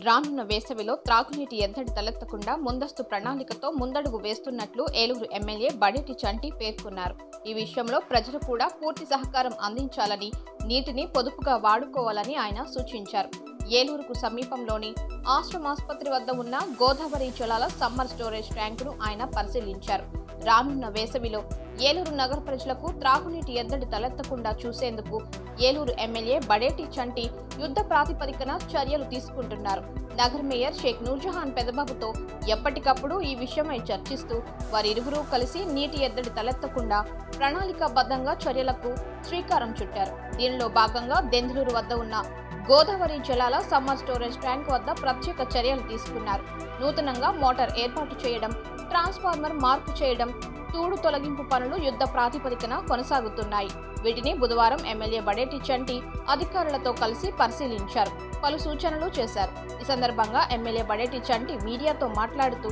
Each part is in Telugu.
రానున్న వేసవిలో త్రాగునీటి ఎద్దడి తలెత్తకుండా ముందస్తు ప్రణాళికతో ముందడుగు వేస్తున్నట్లు ఏలూరు ఎమ్మెల్యే బడేటి చంటి పేర్కొన్నారు. ఈ విషయంలో ప్రజలు కూడా పూర్తి సహకారం అందించాలని నీటిని పొదుపుగా వాడుకోవాలని ఆయన సూచించారు. ఏలూరుకు సమీపంలోని ఆశ్రమ్ ఆసుపత్రి వద్ద ఉన్న గోదావరి జలాల సమ్మర్ స్టోరేజ్ ట్యాంకును ఆయన పరిశీలించారు. రానున్న వేసవిలో ఏలూరు నగర ప్రజలకు త్రాగునీటి ఎద్దడి తలెత్తకుండా చూసేందుకు ఏలూరు ఎమ్మెల్యే బడేటి చంటి యుద్ధ ప్రాతిపదికన చర్యలు తీసుకుంటున్నారు. నగర మేయర్ షేక్ నూర్జహాన్ పెదబాబుతో ఎప్పటికప్పుడు ఈ విషయమై చర్చిస్తూ వారిరువురూ కలిసి నీటి ఎద్దడి తలెత్తకుండా ప్రణాళికాబద్ధంగా చర్యలకు శ్రీకారం చుట్టారు. దీనిలో భాగంగా దెందులూరు వద్ద ఉన్న గోదావరి జలాల సమ్మర్ స్టోరేజ్ ట్యాంక్ వద్ద ప్రత్యేక చర్యలు తీసుకున్నారు. నూతనంగా మోటార్ ఏర్పాటు చేయడం ట్రాన్స్ఫార్మర్ మార్పు చేయడం తూడు తొలగింపు పనులు యుద్ధ ప్రాతిపదికన కొనసాగుతున్నాయి. వీటిని బుధవారం ఎమ్మెల్యే బడేటి చంటి అధికారులతో కలిసి పరిశీలించారు. పలు సూచనలు చేశారు. ఈ సందర్భంగా ఎమ్మెల్యే బడేటి చంటి మీడియాతో మాట్లాడుతూ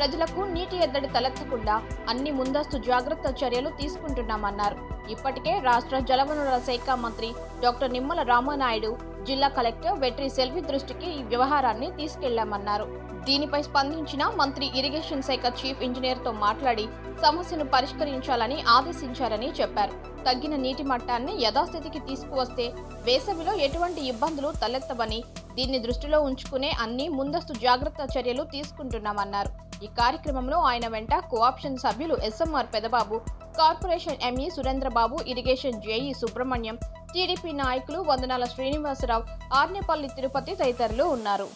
ప్రజలకు నీటి ఎద్దడి తలెత్తకుండా అన్ని ముందస్తు జాగ్రత్త చర్యలు తీసుకుంటున్నామన్నారు. ఇప్పటికే రాష్ట్ర జలవనరుల శాఖ మంత్రి డాక్టర్ నిమ్మల రామానాయుడు జిల్లా కలెక్టర్ వెట్రి సెల్వి దృష్టికి ఈ వ్యవహారాన్ని తీసుకెళ్ళామన్నారు. దీనిపై స్పందించిన మంత్రి ఇరిగేషన్ శాఖ చీఫ్ ఇంజనీర్తో మాట్లాడి సమస్యను పరిష్కరించాలని ఆదేశించారని చెప్పారు. తగ్గిన నీటి మట్టాన్ని యథాస్థితికి తీసుకువస్తే వేసవిలో ఎటువంటి ఇబ్బందులు తలెత్తవని దీన్ని దృష్టిలో ఉంచుకునే అన్ని ముందస్తు జాగ్రత్త చర్యలు తీసుకుంటున్నామన్నారు. ఈ కార్యక్రమంలో ఆయన వెంట కోఆప్షన్ సభ్యులు SMR Pedababu corporation ME Surendrababu irrigation JE Subrahmanyam TDP నాయకులు వందనాల శ్రీనివాసరావు ఆర్నేపల్లి తిరుపతి తదితరులు ఉన్నారు.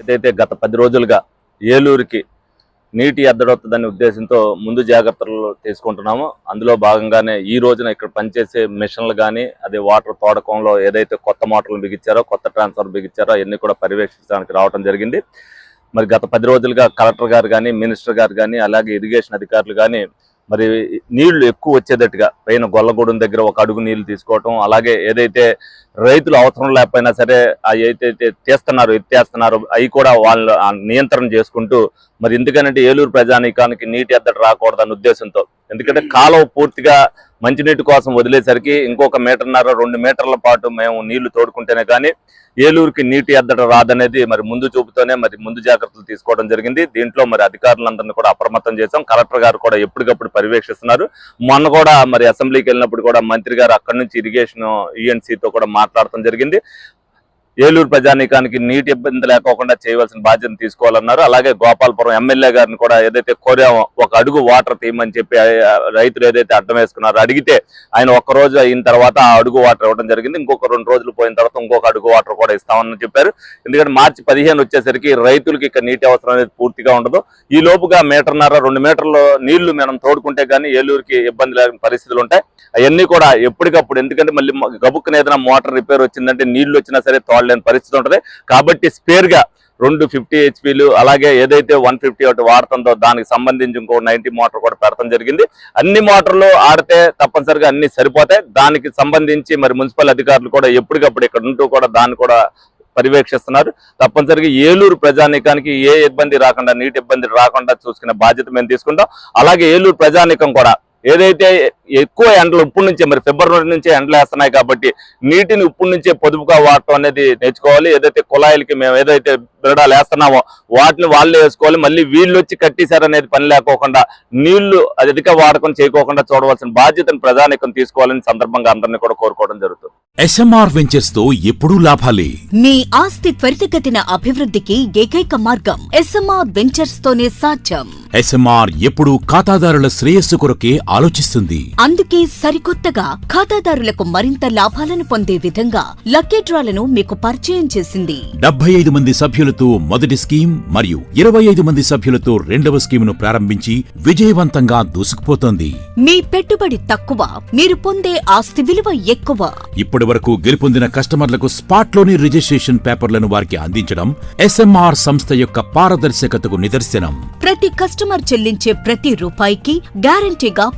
ఏదైతే గత పది రోజులుగా ఏలూరుకి నీటి ఎద్దడవుతుందనే ఉద్దేశంతో ముందు జాగ్రత్తలు తీసుకుంటున్నాము. అందులో భాగంగానే ఈ రోజున ఇక్కడ పనిచేసే మిషన్లు కానీ అదే వాటర్ తోడకంలో ఏదైతే కొత్త మోటార్లు బిగించారో కొత్త ట్రాన్స్ఫర్ బిగించారో అవన్నీ కూడా పర్యవేక్షించడానికి రావడం జరిగింది. మరి గత పది రోజులుగా కలెక్టర్ గారు కానీ మినిస్టర్ గారు కానీ అలాగే ఇరిగేషన్ అధికారులు కానీ మరి నీళ్ళు ఎక్కువ వచ్చేటట్టుగా పైన గొల్లగూడెం దగ్గర ఒక అడుగు నీళ్ళు తీసుకోవటం అలాగే ఏదైతే రైతులు అవసరం లేకపోయినా సరే అవి ఏదైతే తీస్తున్నారు ఎత్తేస్తున్నారు అవి కూడా వాళ్ళు నియంత్రణ చేసుకుంటూ మరి ఎందుకంటే ఏలూరు ప్రజానీకానికి నీటి ఎద్దడి రాకూడదన్న ఉద్దేశంతో. ఎందుకంటే కాలువ పూర్తిగా మంచినీటి కోసం వదిలేసరికి ఇంకొక మీటర్న్నర రెండు మీటర్ల పాటు మేము నీళ్ళు తోడుకుంటేనే కానీ ఏలూరుకి నీటి ఎద్దట రాదనేది మరి ముందు చూపుతోనే మరి ముందు జాగ్రత్తలు తీసుకోవడం జరిగింది. దీంట్లో మరి అధికారులందరినీ కూడా అప్రమత్తం చేశాం. కలెక్టర్ గారు కూడా ఎప్పటికప్పుడు పర్యవేక్షిస్తున్నారు. మొన్న కూడా మరి అసెంబ్లీకి వెళ్ళినప్పుడు కూడా మంత్రి గారు అక్కడి నుంచి ఇరిగేషన్ ఈఎన్సీతో కూడా మాట్లాడటం జరిగింది. ఏలూరు ప్రజానీకానికి నీటి ఇబ్బంది లేకోకుండా చేయవలసిన బాధ్యత తీసుకోవాలన్నారు. అలాగే గోపాలపురం ఎమ్మెల్యే గారిని కూడా ఏదైతే కోరామో ఒక అడుగు వాటర్ తీయమని చెప్పి రైతులు ఏదైతే అడ్డం వేసుకున్నారో అడిగితే ఆయన ఒక్క రోజు అయిన తర్వాత ఆ అడుగు వాటర్ ఇవ్వడం జరిగింది. ఇంకొక రెండు రోజులు పోయిన తర్వాత ఇంకొక అడుగు వాటర్ కూడా ఇస్తామని చెప్పారు. ఎందుకంటే మార్చి పదిహేను వచ్చేసరికి రైతులకి ఇక్కడ నీటి అవసరం అనేది పూర్తిగా ఉండదు. ఈ లోపుగా మీటర్న్నర రెండు మీటర్లు నీళ్ళు మనం తోడుకుంటే కానీ ఏలూరుకి ఇబ్బంది లేని పరిస్థితులు ఉంటాయి. అవన్నీ కూడా ఎప్పటికప్పుడు ఎందుకంటే మళ్ళీ మ- గబుక్కున ఏదైనా మోటార్ రిపేర్ వచ్చిందంటే నీళ్ళు వచ్చినా సరే తోడలేని పరిస్థితి ఉంటుంది. కాబట్టి స్పేర్గా రెండు ఫిఫ్టీ హెచ్పీలు అలాగే ఏదైతే వన్ ఫిఫ్టీ ఒకటి వాడుతుందో దానికి సంబంధించి ఇంకో నైన్టీ మోటార్ కూడా పెడతాం జరిగింది. అన్ని మోటార్లు ఆడితే తప్పనిసరిగా అన్ని సరిపోతాయి. దానికి సంబంధించి మరి మున్సిపల్ అధికారులు కూడా ఎప్పటికప్పుడు ఇక్కడ ఉంటూ కూడా దాన్ని కూడా పర్యవేక్షిస్తున్నారు. తప్పనిసరిగా ఏలూరు ప్రజానీకానికి ఏ ఇబ్బంది రాకుండా నీటి ఇబ్బంది రాకుండా చూసుకునే బాధ్యత మేము తీసుకుంటాం. అలాగే ఏలూరు ప్రజానీకం కూడా ఏదైతే ఎక్కువ ఎండలు ఉప్పు నుంచే మరి ఫిబ్రవరి నుంచే ఎండలు వేస్తున్నాయి కాబట్టి నీటిని ఉప్పు నుంచే పొదుపుగా వాడటం అనేది నేర్చుకోవాలి. ఏదైతే కుళాయిలకి మేము ఏదైతే బిరడాలు వేస్తున్నామో వాటిని వాళ్ళే వేసుకోవాలి. మళ్ళీ వీళ్ళు వచ్చి కట్టేశారనేది పని లేకోకుండా నీళ్ళు అధిక వాడకం చేయకోకుండా చూడవలసిన బాధ్యతను ప్రజానీకం తీసుకోవాలని సందర్భంగా అందరినీ కూడా కోరుకోవడం జరుగుతుంది. ఎస్ఎంఆర్ వెంచర్స్తో ఎప్పుడూ లాభాలే. మీ ఆస్తి త్వరితగతిన అభివృద్ధికి ఏకైక మార్గం ఎస్ఎంఆర్ వెంచర్స్ తోనే సాధ్యం. ఎస్ఎంఆర్ ఎప్పుడూ ఖాతాదారుల శ్రేయస్సు కొరకే ఆలోచిస్తుంది. అందుకే సరికొత్తగా ఖాతాదారులకు మరింత లాభాలను పొందే విధంగా లక్కీ డ్రాలను మీకు పరిచయం చేసింది. డెబ్బై ఐదు మంది సభ్యులతో మొదటి స్కీమ్ మరియు ఇరవై ఐదు మంది సభ్యులతో రెండవ స్కీమును ప్రారంభించి విజయవంతంగా దూసుకుపోతోంది. మీ పెట్టుబడి తక్కువ మీరు పొందే ఆస్తి విలువ ఎక్కువ. ఇప్పటి వరకు గెలుపొందిన కస్టమర్లకు స్పాట్లోని రిజిస్ట్రేషన్ పేపర్లను వారికి అందించడం ఎస్ఎంఆర్ సంస్థ యొక్క పారదర్శకతకు నిదర్శనం. ప్రతి కస్టమర్ చెల్లించే ప్రతి రూపాయికి గ్యారంటీగా